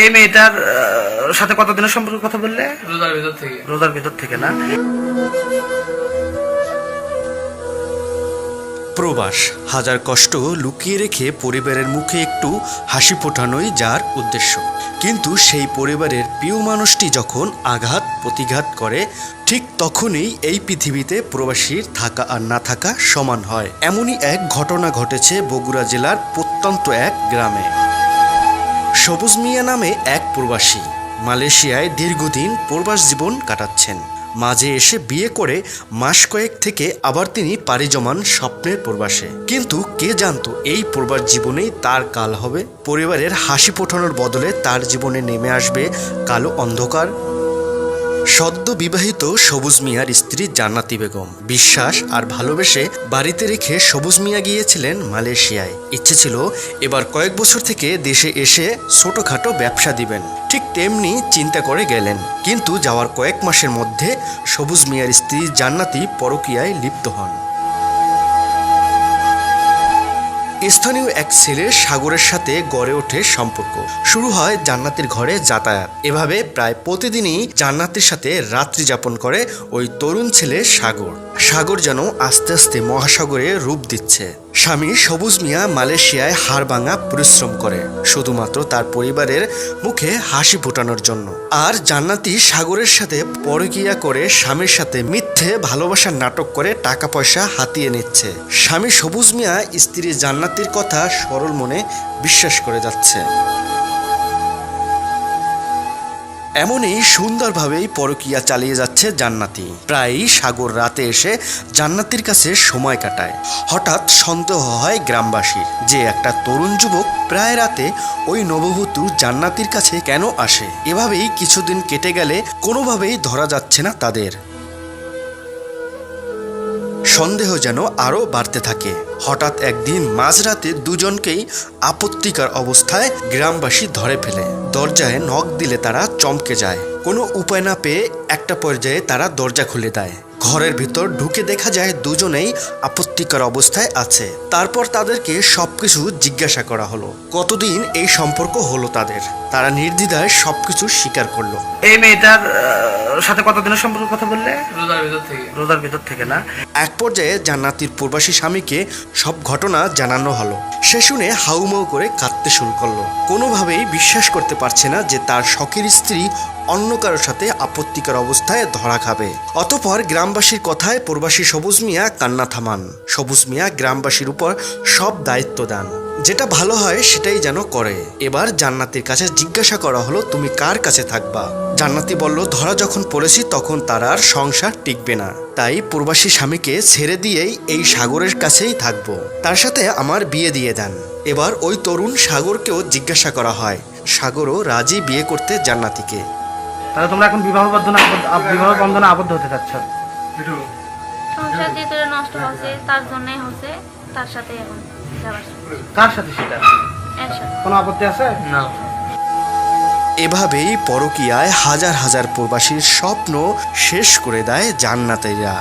এই মেয়েটার সাথে কতদিনের সম্পর্কে কথা বললে? রোজার ভিতর থেকে। রোজার ভিতর থেকে না? প্রবাস হাজার কষ্ট লুকিয়ে রেখে পরিবারের মুখে একটু হাসি ফোটানোই যার উদ্দেশ্য। কিন্তু সেই পরিবারের প্রিয় মানুষটি যখন আঘাত প্রতিঘাত করে ঠিক তখনই এই পৃথিবীতে প্রবাসীর থাকা আর না থাকা সমান হয়। এমনই এক ঘটনা ঘটেছে বগুড়া জেলার প্রত্যন্ত এক গ্রামে। সবুজ মিয়া নামে এক প্রবাসী মালয়েশিয়ায় দীর্ঘদিন প্রবাস জীবন কাটাচ্ছেন। মাঝে এসে বিয়ে করে মাস কয়েক থেকে আবার তিনি পাড়ি জমান স্বপ্নের প্রবাসে। কিন্তু কে জানতো এই প্রবাস জীবনেই তার কাল হবে? পরিবারের হাসি ফোটানোর বদলে তার জীবনে নেমে আসবে কালো অন্ধকার সদ্য বিবাহিত সবুজ মিয়ার স্ত্রী জান্নাতি বেগম। বিশ্বাস আর ভালোবেসে বাড়িতে রেখে সবুজ মিয়া গিয়েছিলেন মালয়েশিয়ায়। ইচ্ছে ছিল এবার কয়েক বছর থেকে দেশে এসে ছোটখাটো ব্যবসা দিবেন। ঠিক তেমনি চিন্তা করে গেলেন। কিন্তু যাওয়ার কয়েক মাসের মধ্যে সবুজ মিয়ার স্ত্রী জান্নাতি পরকিয়ায় লিপ্ত হন। স্থানীয় এক ছেলের সাগরের সাথে গড়ে ওঠে সম্পর্ক। শুরু হয় জান্নাতের ঘরে যাতায়াত। এভাবে প্রায় প্রতিদিনই জান্নাতের সাথে রাত্রি যাপন করে ওই তরুণ ছেলে সাগর। সাগর যেন আস্তে আস্তে মহাসাগরে রূপ দিচ্ছে। স্বামী সবুজ মিয়া মালয়েশিয়ায় হাড়ভাঙা পরিশ্রম করে, শুধুমাত্র তার পরিবারের মুখে হাসি ফোটানোর জন্য। আর জান্নাতি সাগরের সাথে পরকিয়া করে স্বামীর সাথে মিথ্যে ভালোবাসার নাটক করে টাকা পয়সা হাতিয়ে নিচ্ছে। স্বামী সবুজ মিয়া স্ত্রী জান্নাতির কথা সরল মনে বিশ্বাস করে যাচ্ছে। এমনই সুন্দরভাবেই পরকিয়া চালিয়ে যাচ্ছে জান্নাতি। প্রায়ই সাগর রাতে এসে জান্নাতির কাছে সময় কাটায়। হঠাৎ সন্দেহ হয় গ্রামবাসীর যে একটা তরুণ যুবক প্রায় রাতে ওই নববধূ জান্নাতির কাছে কেন আসে? এভাবেই কিছুদিন কেটে গেলে কোনোভাবেই ধরা যাচ্ছে না তাদের। সন্দেহ যেন আরও বাড়তে থাকে। হঠাৎ একদিন মাঝরাতে দুজনকেই আপত্তিকর অবস্থায় গ্রামবাসী ধরে ফেলে। দরজায় নখ দিলে তারা চমকে যায়। কোনো উপায় না পেয়ে একটা পর্যায়ে তারা দরজা খুলে দেয়। ঘরের ভিতর ঢুকে দেখা যায় দুজনেই আপত্তিকর অবস্থায় আছে। তারপর তাদেরকে সবকিছু জিজ্ঞাসা করা হলো। কতদিন এই সম্পর্ক হলো তাদের? তারা নির্দ্বিধায় সবকিছু স্বীকার করল। এই মেয়েটার সাথে কতদিনের সম্পর্কে কথা বললে? রোজার ভিতর থেকে। রোজার ভিতর থেকে না? এক পর্যায়ে জান্নাতির প্রবাসী স্বামীকে সব ঘটনা জানানো হলো। সে শুনে হাউমাউ করে কাঁদতে শুরু করল। কোনোভাবেই বিশ্বাস করতে পারছে না যে তার শখের স্ত্রী অন্য কারোর সাথে আপত্তিকর অবস্থায় ধরা খাবে। অতপর গ্রামবাসীর কথায় প্রবাসী সবুজ মিয়া কান্না থামান। সবুজ মিয়া গ্রামবাসীর উপর সব দায়িত্ব দেন। যেটা ভালো হয় সেটাই যেন করে। এবার জান্নাতির কাছে জিজ্ঞাসা করা হলো, তুমি কার কাছে থাকবা? জান্নাতি বলল, ধরা যখন পড়েছি তখন তার আর সংসার টিকবে না। তাই প্রবাসী স্বামীকে ছেড়ে দিয়েই এই সাগরের কাছেই থাকব। তার সাথে আমার বিয়ে দিয়ে দেন। এবার ওই তরুণ সাগরকেও জিজ্ঞাসা করা হয়। সাগরও রাজি বিয়ে করতে জান্নাতিকে। তাহলে তোমরা এখন বিবাহ বন্ধনে আবদ্ধ- বিবাহ বন্ধনে আবদ্ধ হতে চাচ্ছ? সংসার যেহেতু নষ্ট হচ্ছে তার জন্যই হচ্ছে তার সাথে এখন কার সাথে সেটা? কোনো আপত্তি আছে? না। এভাবেই পরকিয়ায় হাজার হাজার প্রবাসীর স্বপ্ন শেষ করে দেয় জান্নাতেরা।